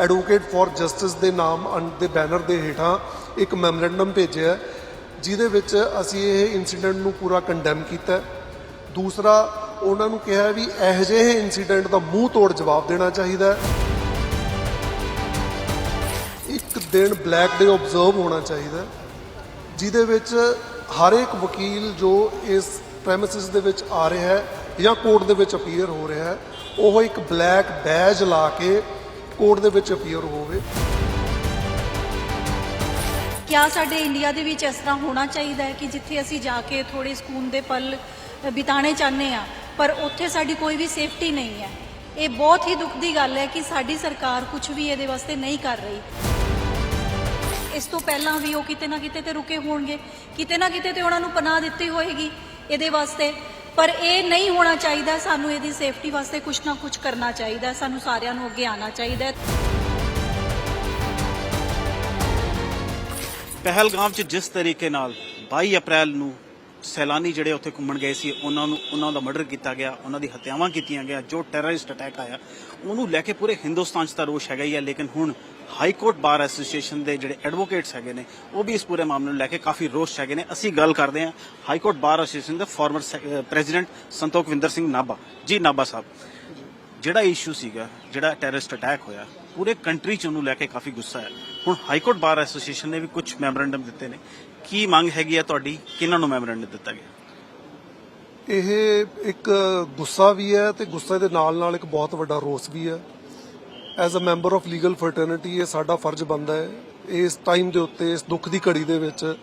Advocate for justice ਦੇ ਨਾਮ ਅੰ- ਦੇ ਬੈਨਰ ਦੇ ਹੇਠਾਂ ਇੱਕ ਮੈਮੋਰੈਂਡਮ ਭੇਜਿਆ ਜਿਹਦੇ ਵਿੱਚ ਅਸੀਂ ਇਹ ਇਨਸੀਡੈਂਟ ਨੂੰ ਪੂਰਾ ਕੰਡੈਮ ਕੀਤਾ ਦੂਸਰਾ, ਉਹਨਾਂ ਨੂੰ ਕਿਹਾ ਵੀ ਇਹੋ ਜਿਹੇ ਇਨਸੀਡੈਂਟ ਦਾ ਮੂੰਹ ਤੋੜ ਜਵਾਬ ਦੇਣਾ ਚਾਹੀਦਾ ਇੱਕ ਦਿਨ ਬਲੈਕ ਡੇ ਆਬਜ਼ਰਵ ਹੋਣਾ ਚਾਹੀਦਾ ਜਿਹਦੇ ਵਿੱਚ ਹਰ ਇੱਕ ਵਕੀਲ ਜੋ ਇਸ ਪ੍ਰੈਮਿਸਿਸ ਦੇ ਵਿੱਚ ਆ ਰਿਹਾ ਹੈ ਜਾਂ ਕੋਰਟ ਦੇ ਵਿੱਚ ਅਪੀਅਰ ਹੋ ਰਿਹਾ ਹੈ, ਉਹ ਇੱਕ ਬਲੈਕ ਬੈਜ ਲਾ ਕੇ ਕੋਰਟ ਦੇ ਵਿੱਚ ਅਪੀਅਰ ਹੋਵੇ। ਕਿਆ ਸਾਡੇ ਇੰਡੀਆ ਦੇ ਵਿੱਚ ਇਸ ਤਰ੍ਹਾਂ ਹੋਣਾ ਚਾਹੀਦਾ ਹੈ ਕਿ ਜਿੱਥੇ ਅਸੀਂ ਜਾ ਕੇ ਥੋੜੇ ਸਕੂਨ ਦੇ ਪਲ ਬਿਤਾਣੇ ਚਾਹੁੰਦੇ ਆ ਪਰ ਉੱਥੇ ਸਾਡੀ ਕੋਈ ਵੀ ਸੇਫਟੀ ਨਹੀਂ ਹੈ। ਇਹ ਬਹੁਤ ਹੀ ਦੁੱਖ ਦੀ ਗੱਲ ਹੈ ਕਿ ਸਾਡੀ ਸਰਕਾਰ ਕੁਝ ਵੀ ਇਹਦੇ ਵਾਸਤੇ ਨਹੀਂ ਕਰ ਰਹੀ। ਇਸ ਤੋਂ ਪਹਿਲਾਂ ਵੀ ਉਹ ਕਿਤੇ ਨਾ ਕਿਤੇ ਤੇ ਰੁਕੇ ਹੋਣਗੇ, ਕਿਤੇ ਨਾ ਕਿਤੇ ਤੇ ਉਹਨਾਂ ਨੂੰ ਪਨਾਹ ਦਿੱਤੀ ਹੋਏਗੀ। ਇਹਦੇ ਵਾਸਤੇ ਪਰ ਇਹ ਨਹੀਂ ਹੋਣਾ ਚਾਹੀਦਾ, ਸਾਨੂੰ ਇਹਦੀ ਸੇਫਟੀ ਵਾਸਤੇ ਕੁਝ ਨਾ ਕੁਝ ਕਰਨਾ ਚਾਹੀਦਾ, ਸਾਨੂੰ ਸਾਰਿਆਂ ਨੂੰ ਅੱਗੇ ਆਉਣਾ ਚਾਹੀਦਾ ਹੈ। ਪਹਿਲਗਾਮ 'ਚ ਜਿਸ ਤਰੀਕੇ ਨਾਲ 22 ਅਪ੍ਰੈਲ ਨੂੰ ਸੈਲਾਨੀ ਜਿਹੜੇ ਉੱਥੇ ਘੁੰਮਣ ਗਏ ਸੀ, ਉਹਨਾਂ ਨੂੰ ਉਹਨਾਂ ਦਾ ਮਰਡਰ ਕੀਤਾ ਗਿਆ, ਉਹਨਾਂ ਦੀ ਹੱਤਿਆਵਾਂ ਕੀਤੀਆਂ ਗਿਆ ਜੋ ਟੈਰਰਿਸਟ ਅਟੈਕ ਆਇਆ, ਉਹਨੂੰ ਲੈ ਕੇ ਪੂਰੇ ਹਿੰਦੁਸਤਾਨ 'ਚ ਤਾਂ ਰੋਸ਼ ਹੈਗਾ ਹੀ ਹੈ, ਲੇਕਿਨ ਹੁਣ ਹਾਈ ਕੋਰਟ ਬਾਰ ਐਸੋਸੀਏਸ਼ਨ ਦੇ ਜਿਹੜੇ ਐਡਵੋਕੇਟਸ ਹੈਗੇ ਨੇ, ਉਹ ਵੀ ਇਸ ਪੂਰੇ ਮਾਮਲੇ ਨੂੰ ਲੈ ਕੇ ਕਾਫੀ ਰੋਸ਼ ਹੈਗੇ ਨੇ। ਅਸੀਂ ਗੱਲ ਕਰਦੇ ਹਾਂ ਹਾਈ ਕੋਰਟ ਬਾਰ ਐਸੋਸੀਏਸ਼ਨ ਦੇ ਫਾਰਮਰ ਪ੍ਰੈਜ਼ੀਡੈਂਟ ਸੰਤੋਖਵਿੰਦਰ ਸਿੰਘ ਨਾਭਾ। ਜੀ, ਨਾਭਾ ਸਾਹਿਬ, ਜਿਹੜਾ ਇਸ਼ੂ ਸੀਗਾ, ਜਿਹੜਾ ਟੈਰਰਿਸਟ ਅਟੈਕ ਹੋਇਆ, ਪੂਰੇ ਕੰਟਰੀ 'ਚ ਉਹਨੂੰ ਲੈ ਕੇ ਕਾਫੀ ਗੁੱਸਾ ਹੈ। ਹੁਣ ਹਾਈ ਕੋਰਟ ਬਾਰ ਐਸੋਸੀਏਸ਼ਨ ਨੇ ਵੀ ਕੁਝ ਮੈਮੋਰੈਂਡਮ ਦਿੱਤੇ ਨੇ। ਕੀ ਮੰਗ ਹੈਗੀ ਹੈ ਤੁਹਾਡੀ? ਕਿਹਨਾਂ ਨੂੰ ਮੈਮੋਰੈਂਡਮ ਦਿੱਤਾ ਗਿਆ? ਇਹ ਇੱਕ ਗੁੱਸਾ ਵੀ ਹੈ ਤੇ ਗੁੱਸੇ ਦੇ ਨਾਲ ਨਾਲ ਇੱਕ ਬਹੁਤ ਵੱਡਾ ਰੋਸ ਵੀ ਹੈ। As a member of legal fraternity ਇਹ ਸਾਡਾ ਫਰਜ਼ ਬਣਦਾ ਹੈ। ਇਸ ਟਾਈਮ ਦੇ ਉੱਤੇ, ਇਸ ਦੁੱਖ ਦੀ ਘੜੀ ਦੇ ਵਿੱਚ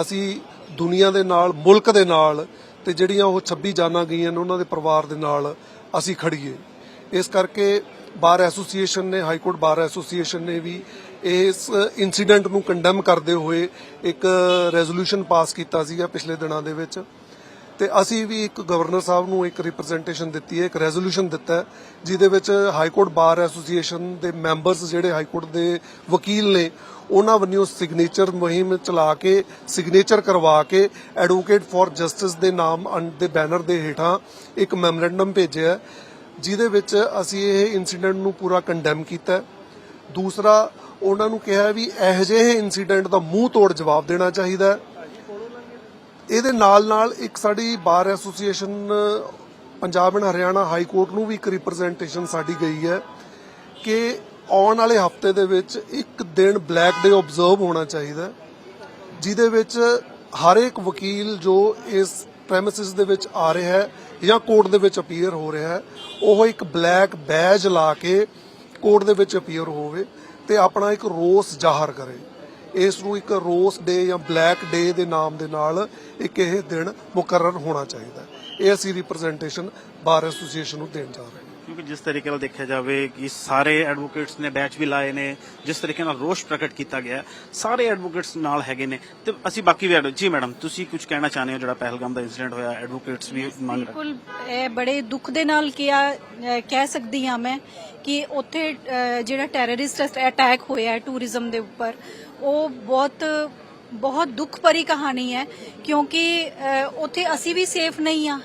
ਅਸੀਂ ਦੁਨੀਆ ਦੇ ਨਾਲ, ਮੁਲਕ ਦੇ ਨਾਲ ਤੇ ਜਿਹੜੀਆਂ ਉਹ 26 ਜਾਨਾਂ ਗਈਆਂ ਨੇ, ਉਹਨਾਂ ਦੇ ਪਰਿਵਾਰ ਦੇ ਨਾਲ ਅਸੀਂ ਖੜੀਏ ਇਸ ਕਰਕੇ ਬਾਰ ਐਸੋਸੀਏਸ਼ਨ ਨੇ, ਹਾਈ ਕੋਰਟ ਬਾਰ ਐਸੋਸੀਏਸ਼ਨ ਨੇ ਵੀ ਇਸ ਇਨਸੀਡੈਂਟ ਨੂੰ ਕੰਡੈਮ ਕਰਦੇ ਹੋਏ ਇੱਕ ਰੈਜ਼ੋਲੂਸ਼ਨ ਪਾਸ ਕੀਤਾ ਸੀਗਾ ਪਿਛਲੇ ਦਿਨਾਂ ਦੇ ਵਿੱਚ। ਤੇ ਅਸੀਂ ਵੀ ਇੱਕ ਗਵਰਨਰ ਸਾਹਿਬ ਨੂੰ ਇੱਕ ਰਿਪਰੈਜ਼ੈਂਟੇਸ਼ਨ ਦਿੱਤੀ ਹੈ, ਇੱਕ ਰੈਜ਼ੋਲੂਸ਼ਨ ਦਿੱਤਾ ਹੈ, ਜਿਹਦੇ ਵਿੱਚ ਹਾਈ ਕੋਰਟ ਬਾਰ ਐਸੋਸੀਏਸ਼ਨ ਦੇ ਮੈਂਬਰਸ ਜਿਹੜੇ ਹਾਈ ਕੋਰਟ ਦੇ ਵਕੀਲ ਨੇ, ਉਹਨਾਂ ਵੱਲੋਂ ਸਿਗਨੇਚਰ ਮੁਹਿੰਮ ਚਲਾ ਕੇ ਸਿਗਨੇਚਰ ਕਰਵਾ ਕੇ ਐਡਵੋਕੇਟ ਫॉर ਜਸਟਿਸ ਦੇ ਨਾਮ ਦੇ ਬੈਨਰ ਦੇ ਹੇਠਾਂ ਇੱਕ ਮੈਮੋਰੈਂਡਮ ਭੇਜਿਆ ਜਿਹਦੇ ਵਿੱਚ ਅਸੀਂ ਇਹ ਇਨਸੀਡੈਂਟ ਨੂੰ ਪੂਰਾ ਕੰਡੈਮ ਕੀਤਾ ਦੂਸਰਾ ਉਹਨਾਂ ਨੂੰ ਕਿਹਾ ਵੀ ਇਹੋ ਜਿਹੇ ਇਨਸੀਡੈਂਟ ਦਾ ਮੂੰਹ ਤੋੜ ਜਵਾਬ ਦੇਣਾ ਚਾਹੀਦਾ ਇਹਦੇ ਨਾਲ ਨਾਲ ਇੱਕ ਸਾਡੀ bar association, Punjab and Haryana high court ਨੂੰ ਵੀ ਇੱਕ ਰਿਪਰੈਜ਼ੈਂਟੇਸ਼ਨ ਸਾਡੀ ਗਈ ਹੈ ਕਿ ਆਉਣ ਵਾਲੇ ਹਫ਼ਤੇ ਦੇ ਵਿੱਚ ਇੱਕ ਦਿਨ ਬਲੈਕ ਡੇ ਆਬਜ਼ਰਵ ਹੋਣਾ ਚਾਹੀਦਾ ਜਿਹਦੇ ਵਿੱਚ ਹਰ ਇੱਕ ਵਕੀਲ ਜੋ ਇਸ ਪ੍ਰੈਮਿਸਿਸ ਦੇ ਵਿੱਚ ਆ ਰਿਹਾ ਹੈ ਜਾਂ ਕੋਰਟ ਦੇ ਵਿੱਚ ਅਪੀਅਰ ਹੋ ਰਿਹਾ ਹੈ, ਉਹ ਇੱਕ ਬਲੈਕ ਬੈਜ ਲਾ ਕੇ ਕੋਰਟ ਦੇ ਵਿੱਚ ਅਪੀਅਰ ਹੋਵੇ। ਤੇ ਆਪਣਾ ਇੱਕ ਰੋਸ ਜ਼ਾਹਰ ਕਰੇ। ਇਸ ਨੂੰ ਇੱਕ ਰੋਸ ਡੇ ਜਾਂ ਬਲੈਕ ਡੇ ਦੇ ਨਾਮ ਦੇ ਨਾਲ ਇੱਕ ਇਹ ਦਿਨ ਮੁਕਰਰ ਹੋਣਾ ਚਾਹੀਦਾ ਇਹ ਅਸੀਂ ਰਿਪਰੈਜ਼ੈਂਟੇਸ਼ਨ ਬਾਰ ਐਸੋਸੀਏਸ਼ਨ ਨੂੰ ਦੇਣ ਜਾ ਰਹੇ ਹਾਂ। ਕਿਉਂਕਿ ਜਿਸ ਤਰੀਕੇ ਨਾਲ ਦੇਖਿਆ ਜਾਵੇ ਕਿ ਸਾਰੇ ਐਡਵੋਕੇਟਸ ਨੇ ਬੈਚ ਵੀ ਲਾਏ ਨੇ ਜਿਸ ਤਰੀਕੇ ਨਾਲ ਰੋਸ਼ ਪ੍ਰਗਟ ਕੀਤਾ ਗਿਆ ਸਾਰੇ ਐਡਵੋਕੇਟਸ ਨਾਲ ਹੈਗੇ ਨੇ। ਤੇ ਅਸੀਂ ਬਾਕੀ ਵੀ ਜੀ ਮੈਡਮ ਤੁਸੀਂ ਕੁਝ ਕਹਿਣਾ ਚਾਹੁੰਦੇ ਹੋ ਜਿਹੜਾ ਪਹਿਲਗਾਮ ਦਾ ਇਨਸੀਡੈਂਟ ਹੋਇਆ ਐਡਵੋਕੇਟਸ ਵੀ ਮੰਗ ਰਹੇ ਬਿਲਕੁਲ ਇਹ ਬੜੇ ਦੁੱਖ ਦੇ ਨਾਲ ਕਿਹਾ ਕਹਿ ਸਕਦੀ ਹਾਂ ਮੈਂ ਕਿ ਉੱਥੇ ਜਿਹੜਾ ਟੈਰਰਿਸਟ ਅਟੈਕ ਹੋਇਆ ਟੂਰਿਜ਼ਮ ਦੇ ਉੱਪਰ ਉਹ ਬਹੁਤ ਬਹੁਤ ਦੁੱਖ ਭਰੀ ਕਹਾਣੀ ਹੈ ਕਿਉਂਕਿ ਉੱਥੇ ਅਸੀਂ ਵੀ ਸੇਫ ਨਹੀਂ ਆ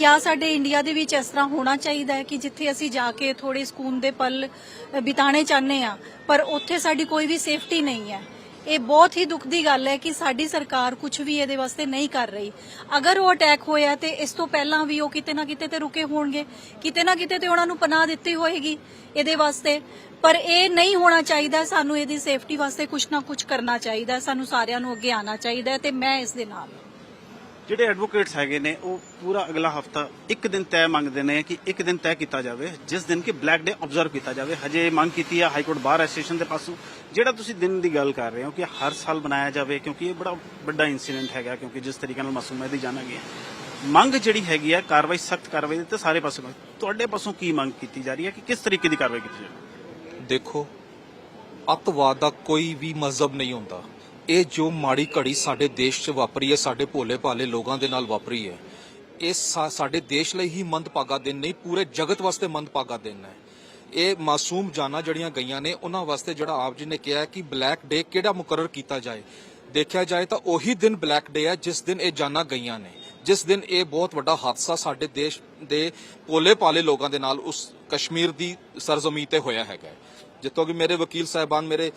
ਕਿਆ ਸਾਡੇ ਇੰਡੀਆ ਦੇ ਵਿੱਚ ਇਸ ਤਰ੍ਹਾਂ ਹੋਣਾ ਚਾਹੀਦਾ ਹੈ ਕਿ ਜਿੱਥੇ ਅਸੀਂ ਜਾ ਕੇ ਥੋੜੇ ਸਕੂਨ ਦੇ ਪਲ ਬਿਤਾਣੇ ਚਾਹੁੰਦੇ ਆ ਪਰ ਉੱਥੇ ਸਾਡੀ ਕੋਈ ਵੀ ਸੇਫਟੀ ਨਹੀਂ ਹੈ। ਇਹ ਬਹੁਤ ਹੀ ਦੁੱਖ ਦੀ ਗੱਲ ਹੈ ਕਿ ਸਾਡੀ ਸਰਕਾਰ ਕੁਝ ਵੀ ਇਹਦੇ ਵਾਸਤੇ ਨਹੀਂ ਕਰ ਰਹੀ। ਅਗਰ ਉਹ ਅਟੈਕ ਹੋਇਆ ਤੇ ਇਸ ਤੋਂ ਪਹਿਲਾਂ ਵੀ ਉਹ ਕਿਤੇ ਨਾ ਕਿਤੇ ਤੇ ਰੁਕੇ ਹੋਣਗੇ, ਕਿਤੇ ਨਾ ਕਿਤੇ ਤੇ ਉਹਨਾਂ ਨੂੰ ਪਨਾਹ ਦਿੱਤੀ ਹੋਏਗੀ ਇਹਦੇ ਵਾਸਤੇ। ਪਰ ਇਹ ਨਹੀਂ ਹੋਣਾ ਚਾਹੀਦਾ, ਸਾਨੂੰ ਇਹਦੀ ਸੇਫਟੀ ਵਾਸਤੇ ਕੁਝ ਨਾ ਕੁਝ ਕਰਨਾ ਚਾਹੀਦਾ, ਸਾਨੂੰ ਸਾਰਿਆਂ ਨੂੰ ਅੱਗੇ ਆਉਣਾ ਚਾਹੀਦਾ ਤੇ ਮੈਂ ਇਸ ਦੇ ਨਾਲ ਜਿਹੜੇ ਐਡਵੋਕੇਟਸ ਹੈਗੇ ਨੇ, ਉਹ ਪੂਰਾ ਅਗਲਾ ਹਫਤਾ ਇੱਕ ਦਿਨ ਤੈਅ ਮੰਗਦੇ ਨੇ ਕਿ ਇੱਕ ਦਿਨ ਤੈਅ ਕੀਤਾ ਜਾਵੇ, ਜਿਸ ਦਿਨ ਕਿ ਬਲੈਕ ਡੇ ਆਬਜ਼ਰਵ ਕੀਤਾ ਜਾਵੇ। ਹਜੇ ਮੰਗ ਕੀਤੀ ਹੈ ਹਾਈ ਕੋਰਟ ਬਾਰ ਐਸੋਸੀਏਸ਼ਨ ਦੇ ਪਾਸੋਂ। ਜਿਹੜਾ ਤੁਸੀਂ ਦਿਨ ਦੀ ਗੱਲ ਕਰ ਰਹੇ ਹੋ ਕਿ ਹਰ ਸਾਲ ਬਣਾਇਆ ਜਾਵੇ, ਕਿਉਂਕਿ ਇਹ ਬੜਾ ਵੱਡਾ ਇਨਸੀਡੈਂਟ ਹੈਗਾ, ਕਿਉਂਕਿ ਜਿਸ ਤਰੀਕੇ ਨਾਲ ਮਾਸੂਮਾਂ ਦੀ ਜਾਨਾਂ ਗਈਆਂ ਮੰਗ ਜਿਹੜੀ ਹੈਗੀ ਹੈ ਕਾਰਵਾਈ ਸਖਤ ਕਾਰਵਾਈ ਦੀ ਤੇ ਸਾਰੇ ਪਾਸੇ ਤੁਹਾਡੇ ਪਾਸੋਂ ਕੀ ਮੰਗ ਕੀਤੀ ਜਾ ਰਹੀ ਹੈ ਕਿ ਕਿਸ ਤਰੀਕੇ ਦੀ ਕਾਰਵਾਈ ਕੀਤੀ ਜਾਵੇ? ਦੇਖੋ, ਅੱਤਵਾਦ ਦਾ ਕੋਈ ਵੀ ਮਜ਼ਹਬ ਨਹੀਂ ਹੁੰਦਾ। ਇਹ ਜੋ ਮਾੜੀ ਘੜੀ ਸਾਡੇ ਦੇਸ਼ 'ਚ ਵਾਪਰੀ ਹੈ, ਸਾਡੇ ਭੋਲੇ ਭਾਲੇ ਲੋਕਾਂ ਦੇ ਨਾਲ ਵਾਪਰੀ ਹੈ, ਇਹ ਸਾਡੇ ਦੇਸ਼ ਲਈ ਹੀ ਮੰਦਭਾਗਾ ਦਿਨ ਨਹੀਂ, ਪੂਰੇ ਜਗਤ ਵਾਸਤੇ ਮੰਦਭਾਗਾ ਦਿਨ ਹੈ। ਇਹ ਮਾਸੂਮ ਜਾਨਾਂ ਜਿਹੜੀਆਂ ਗਈਆਂ ਨੇ, ਉਹਨਾਂ ਵਾਸਤੇ ਜਿਹੜਾ ਆਪ ਜੀ ਨੇ ਕਿਹਾ ਕਿ ਬਲੈਕ ਡੇ ਕਿਹੜਾ ਮੁਕਰਰ ਕੀਤਾ ਜਾਏ। ਦੇਖਿਆ ਜਾਏ ਤਾਂ ਉਹੀ ਦਿਨ ਬਲੈਕ ਡੇ ਹੈ, ਜਿਸ ਦਿਨ ਇਹ ਜਾਨਾਂ ਗਈਆਂ ਨੇ, ਜਿਸ ਦਿਨ ਇਹ ਬਹੁਤ ਵੱਡਾ ਹਾਦਸਾ ਸਾਡੇ ਦੇਸ਼ ਦੇ ਭੋਲੇ ਭਾਲੇ ਲੋਕਾਂ ਦੇ ਨਾਲ ਉਸ ਕਸ਼ਮੀਰ ਦੀ ਸਰਜ਼ਮੀਨ ਤੇ ਹੋਇਆ ਹੈਗਾ ਜਿੱਥੋਂ ਕਿ ਮੇਰੇ ਵਕੀਲ ਸਾਹਿਬਾਨ, ਮੇਰੇ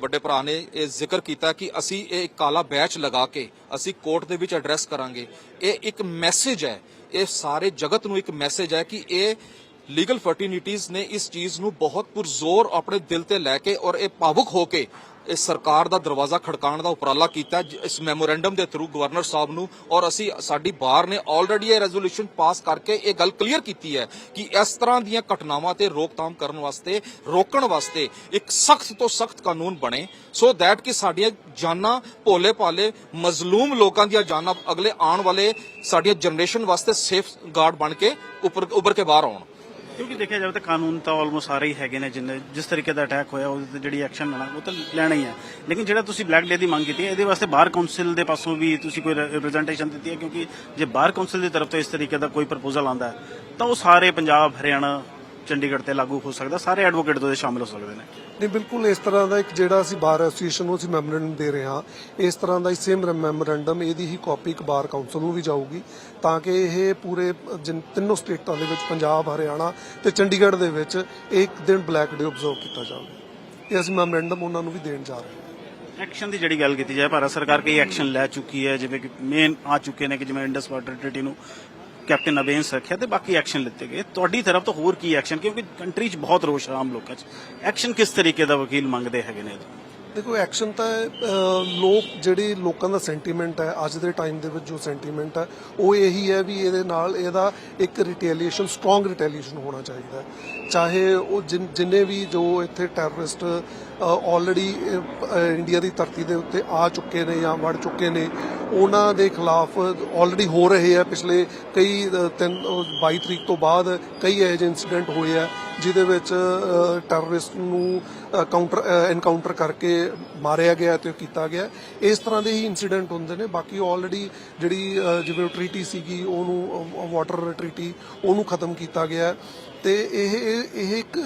ਵੱਡੇ ਭਰਾ ਨੇ ਇਹ ਜ਼ਿਕਰ ਕੀਤਾ ਕਿ ਅਸੀਂ ਇਹ ਕਾਲਾ ਬੈਚ ਲਗਾ ਕੇ ਅਸੀਂ ਕੋਰਟ ਦੇ ਵਿੱਚ ਐਡਰੈਸ ਕਰਾਂਗੇ। ਇਹ ਇੱਕ ਮੈਸੇਜ ਹੈ। ਇਹ ਸਾਰੇ ਜਗਤ ਨੂੰ ਇੱਕ ਮੈਸੇਜ ਹੈ ਕਿ ਇਹ ਲੀਗਲ ਫਰਟੀਨਿਟੀਜ਼ ਨੇ ਇਸ ਚੀਜ਼ ਨੂੰ ਬਹੁਤ ਪੁਰਜ਼ੋਰ ਆਪਣੇ ਦਿਲ ਤੇ ਲੈ ਕੇ ਔਰ ਇਹ ਭਾਵੁਕ ਹੋ ਕੇ ਇਹ ਸਰਕਾਰ ਦਾ ਦਰਵਾਜ਼ਾ ਖੜਕਾਉਣ ਦਾ ਉਪਰਾਲਾ ਕੀਤਾ ਜ- ਇਸ ਮੈਮੋਰੈਂਡਮ ਦੇ ਥਰੂ ਗਵਰਨਰ ਸਾਹਿਬ ਨੂੰ ਔਰ ਅਸੀਂ ਸਾਡੀ ਬਾਰ ਨੇ ਆਲਰੇਡੀ ਇਹ ਰੈਜ਼ੋਲੂਸ਼ਨ ਪਾਸ ਕਰਕੇ ਇਹ ਗੱਲ ਕਲੀਅਰ ਕੀਤੀ ਹੈ ਕਿ ਇਸ ਤਰ੍ਹਾਂ ਦੀਆਂ ਘਟਨਾਵਾਂ ਤੇ ਰੋਕਥਾਮ ਕਰਨ ਵਾਸਤੇ, ਰੋਕਣ ਵਾਸਤੇ ਇੱਕ ਸਖਤ ਤੋਂ ਸਖਤ ਕਾਨੂੰਨ ਬਣੇ। ਸੋ ਦੈਟ ਕਿ ਸਾਡੀਆਂ ਜਾਨਾਂ ਭੋਲੇ ਭਾਲੇ ਮਜ਼ਲੂਮ ਲੋਕਾਂ ਦੀਆਂ ਜਾਨਾਂ ਅਗਲੇ ਆਉਣ ਵਾਲੇ ਸਾਡੀਆਂ ਜਨਰੇਸ਼ਨ ਵਾਸਤੇ ਸੇਫ ਗਾਰਡ ਬਣ ਕੇ ਉੱਪਰ, ਉੱਭਰ ਕੇ ਬਾਹਰ ਆਉਣ। ਕਿਉਂਕਿ ਦੇਖਿਆ ਜਾਵੇ ਤਾਂ ਕਾਨੂੰਨ ਤਾਂ ਆਲਮੋਸਟ ਸਾਰੇ ਹੀ ਹੈਗੇ ਨੇ, ਜਿੰਨੇ ਜਿਸ ਤਰੀਕੇ ਦਾ ਅਟੈਕ ਹੋਇਆ ਉਹਦੇ ਤੇ ਜਿਹੜੀ ਐਕਸ਼ਨ ਲੈਣਾ ਉਹ ਤਾਂ ਲੈਣਾ ਹੀ ਹੈ। ਲੇਕਿਨ ਜਿਹੜਾ ਤੁਸੀਂ ਬਲੈਕ ਡੇ ਦੀ ਮੰਗ ਕੀਤੀ ਹੈ, ਇਹਦੇ ਵਾਸਤੇ ਬਾਹਰ ਕਾਉਂਸਲ ਦੇ ਪਾਸੋਂ ਵੀ ਤੁਸੀਂ ਕੋਈ ਰਿਪਰੈਜ਼ੈਂਟੇਸ਼ਨ ਦਿੱਤੀ ਹੈ? ਕਿਉਂਕਿ ਜੇ ਬਾਹਰ ਕਾਉਂਸਲ ਦੀ ਤਰਫ ਤੋਂ ਇਸ ਤਰੀਕੇ ਦਾ ਕੋਈ ਪ੍ਰਪੋਜ਼ਲ ਆਂਦਾ ਤਾਂ ਉਹ ਸਾਰੇ ਪੰਜਾਬ, ਹਰਿਆਣਾ ਚੰਡੀਗੜ੍ਹ ਤੇ ਲਾਗੂ ਹੋ ਸਕਦਾ ਸਾਰੇ ਐਡਵੋਕੇਟ ਤੋਂ ਸ਼ਾਮਿਲ ਹੋ ਸਕਦੇ ਨੇ। ਨਹੀਂ ਬਿਲਕੁਲ ਇਸ ਤਰ੍ਹਾਂ ਦਾ ਇੱਕ ਜਿਹੜਾ ਅਸੀਂ ਬਾਰ ਐਸੋਸੀਏਸ਼ਨ ਨੂੰ ਅਸੀਂ ਮੈਮੋਰੈਂਡਮ ਦੇ ਰਹੇ ਹਾਂ ਇਸ ਤਰ੍ਹਾਂ ਦਾ ਹੀ ਸੇਮ ਮੈਮੋਰੈਂਡਮ ਇਹਦੀ ਹੀ ਕਾਪੀ ਇੱਕ ਬਾਰ ਕਾਉਂਸਲ ਨੂੰ ਵੀ ਜਾਊਗੀ ਤਾਂ ਕਿ ਇਹ ਪੂਰੇ ਜਿਨ- ਤਿੰਨੋਂ ਸਟੇਟਾਂ ਦੇ ਵਿੱਚ ਪੰਜਾਬ ਹਰਿਆਣਾ ਤੇ ਚੰਡੀਗੜ੍ਹ ਦੇ ਵਿੱਚ ਇੱਕ ਦਿਨ ਬਲੈਕ ਡੇ ਆਬਜ਼ਰਵ ਕੀਤਾ ਜਾਵੇ। ਇਹ ਅਸੀਂ ਮੈਮੋਰੈਂਡਮ ਉਹਨਾਂ ਨੂੰ ਵੀ ਦੇਣ ਜਾ ਰਹੇ ਹਾਂ। ਐਕਸ਼ਨ ਦੀ ਜਿਹੜੀ ਗੱਲ ਕੀਤੀ ਜਾਏ ਭਾਰਤ ਸਰਕਾਰ ਕਈ ਐਕਸ਼ਨ ਲੈ ਚੁੱਕੀ ਹੈ ਜਿਵੇਂ ਕਿ ਮੇਨ ਆ ਚੁੱਕੇ ਨੇ ਕਿ ਜਿਵੇਂ ਇੰਡਸ ਵਾਟਰ ਟ੍ਰੀਟੀ ਨੂੰ ਕੈਪਟਨ ਅਬੇਂਸ ਰੱਖਿਆ ਤੇ ਬਾਕੀ ਐਕਸ਼ਨ ਲਿੱਤੇ ਗਏ। ਤੁਹਾਡੀ ਤਰਫ ਤੋਂ ਹੋਰ ਕੀ ਐਕਸ਼ਨ ਕਿਉਂਕਿ ਕੰਟਰੀ 'ਚ ਬਹੁਤ ਰੋਸ਼ ਆਮ ਲੋਕਾਂ 'ਚ। ਐਕਸ਼ਨ ਕਿਸ ਤਰੀਕੇ ਦਾ ਵਕੀਲ ਮੰਗਦੇ ਹੈਗੇ ਨੇ ਦੇਖੋ ਐਕਸ਼ਨ ਤਾਂ ਲੋਕ ਜਿਹੜੀ ਲੋਕਾਂ ਦਾ ਸੈਂਟੀਮੈਂਟ ਹੈ, ਅੱਜ ਦੇ ਟਾਈਮ ਦੇ ਵਿੱਚ ਜੋ ਸੈਂਟੀਮੈਂਟ ਹੈ, ਉਹ ਇਹੀ ਹੈ ਵੀ ਇਹਦੇ ਨਾਲ ਇਹਦਾ ਇੱਕ ਰਿਟੈਲੀਏਸ਼ਨ ਸਟਰੋਂਗ ਰਿਟੈਲੀਏਸ਼ਨ ਹੋਣਾ ਚਾਹੀਦਾ ਚਾਹੇ ਉਹ ਜਿੰਨੇ ਵੀ ਜੋ ਇੱਥੇ ਟੈਰਰਿਸਟ ਆਲਰੇਡੀ ਇੰਡੀਆ ਦੀ ਧਰਤੀ ਦੇ ਉੱਤੇ ਆ ਚੁੱਕੇ ਨੇ ਜਾਂ ਵੜ ਚੁੱਕੇ ਨੇ ਉਹਨਾਂ ਦੇ ਖਿਲਾਫ ਆਲਰੇਡੀ ਹੋ ਰਹੇ ਆ ਪਿਛਲੇ ਕਈ ਤਿੰਨ ਅਹ, 22 ਤਰੀਕ ਤੋਂ ਬਾਅਦ ਕਈ ਇਹੋ ਜਿਹੇ ਇਨਸੀਡੈਂਟ ਹੋਏ ਆ ਜਿਹਦੇ ਵਿੱਚ ਟੈਰਰਿਸਟ ਨੂੰ ਕਾਊਂਟਰ ਐਨਕਾਊਂਟਰ ਕਰਕੇ ਮਾਰਿਆ ਗਿਆ ਤੇ ਕੀਤਾ ਗਿਆ। ਇਸ ਤਰ੍ਹਾਂ ਦੇ ਹੀ ਇਨਸੀਡੈਂਟ ਹੁੰਦੇ ਨੇ ਬਾਕੀ ਆਲਰੇਡੀ ਜਿਹੜੀ ਅਹ, ਜਿਵੇਂ ਟ੍ਰੀਟੀ ਸੀਗੀ ਉਹਨੂੰ ਵਾਟਰ ਟ੍ਰੀਟੀ ਉਹਨੂੰ ਖਤਮ ਕੀਤਾ ਗਿਆ। ਤੇ ਇਹ ਇਹ ਇੱਕ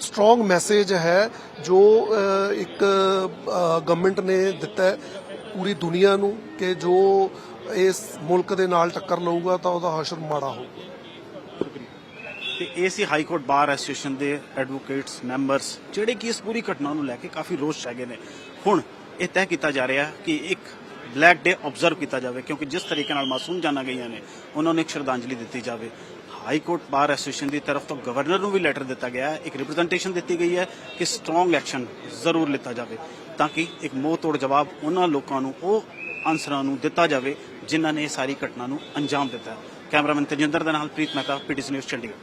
ਸਟਰੋਂਗ ਮੈਸੇਜ ਹੈ ਜੋ ਇੱਕ ਗਵਰਨਮੈਂਟ ਨੇ ਦਿੱਤਾ ਪੂਰੀ ਦੁਨੀਆ ਨੂੰ ਕਿ ਜੋ ਇਸ ਮੁਲਕ ਦੇ ਨਾਲ ਟੱਕਰ ਲਊਗਾ ਤਾਂ ਉਹਦਾ ਹਸ਼ਰ ਮਾੜਾ ਹੋਊਗਾ ਤੇ ਇਹ ਸੀ ਹਾਈ ਕੋਰਟ ਬਾਰ ਐਸੋਸੀਏਸ਼ਨ ਦੇ ਐਡਵੋਕੇਟਸ ਮੈਂਬਰਸ ਜਿਹੜੇ ਕਿ ਇਸ ਪੂਰੀ ਘਟਨਾ ਨੂੰ ਲੈ ਕੇ ਕਾਫੀ ਰੋਸ਼ ਹੈਗੇ ਨੇ। ਹੁਣ ਇਹ ਤੈਅ ਕੀਤਾ ਜਾ ਰਿਹਾ ਕਿ ਇੱਕ ਬਲੈਕ ਡੇ ਆਬਜ਼ਰਵ ਕੀਤਾ ਜਾਵੇ, ਕਿਉਂਕਿ ਜਿਸ ਤਰੀਕੇ ਨਾਲ ਮਾਸੂਮ ਜਾਨਾਂ ਗਈਆਂ ਨੇ, ਉਹਨਾਂ ਨੂੰ ਇੱਕ ਸ਼ਰਧਾਂਜਲੀ ਦਿੱਤੀ ਜਾਵੇ। ਹਾਈ ਕੋਰਟ ਬਾਰ ਐਸੋਸੀਏਸ਼ਨ ਦੀ ਤਰਫ ਤੋਂ ਗਵਰਨਰ ਨੂੰ ਵੀ ਲੈਟਰ ਦਿੱਤਾ ਗਿਆ ਹੈ, ਇੱਕ ਰਿਪਰੈਜ਼ੈਂਟੇਸ਼ਨ ਦਿੱਤੀ ਗਈ ਹੈ ਕਿ ਸਟਰੋਂਗ ਐਕਸ਼ਨ ਜ਼ਰੂਰ ਲਿੱਤਾ ਜਾਵੇ ਤਾਂ ਕਿ ਇੱਕ ਮੋਹ ਤੋੜ ਜਵਾਬ ਉਹਨਾਂ ਲੋਕਾਂ ਨੂੰ, ਉਹ ਅਨਸਰਾਂ ਨੂੰ ਦਿੱਤਾ ਜਾਵੇ ਜਿਨ੍ਹਾਂ ਨੇ ਇਹ ਸਾਰੀ ਘਟਨਾ ਨੂੰ ਅੰਜਾਮ ਦਿੱਤਾ ਹੈ। ਕੈਮਰਾਮੈਨ ਤੇਜਿੰਦਰ ਦੇ ਨਾਲ ਪ੍ਰੀਤ ਮਹਿਤਾ ਪੀਟੀਸੀ ਨਿਊਜ਼ ਚੰਡੀਗੜ੍ਹ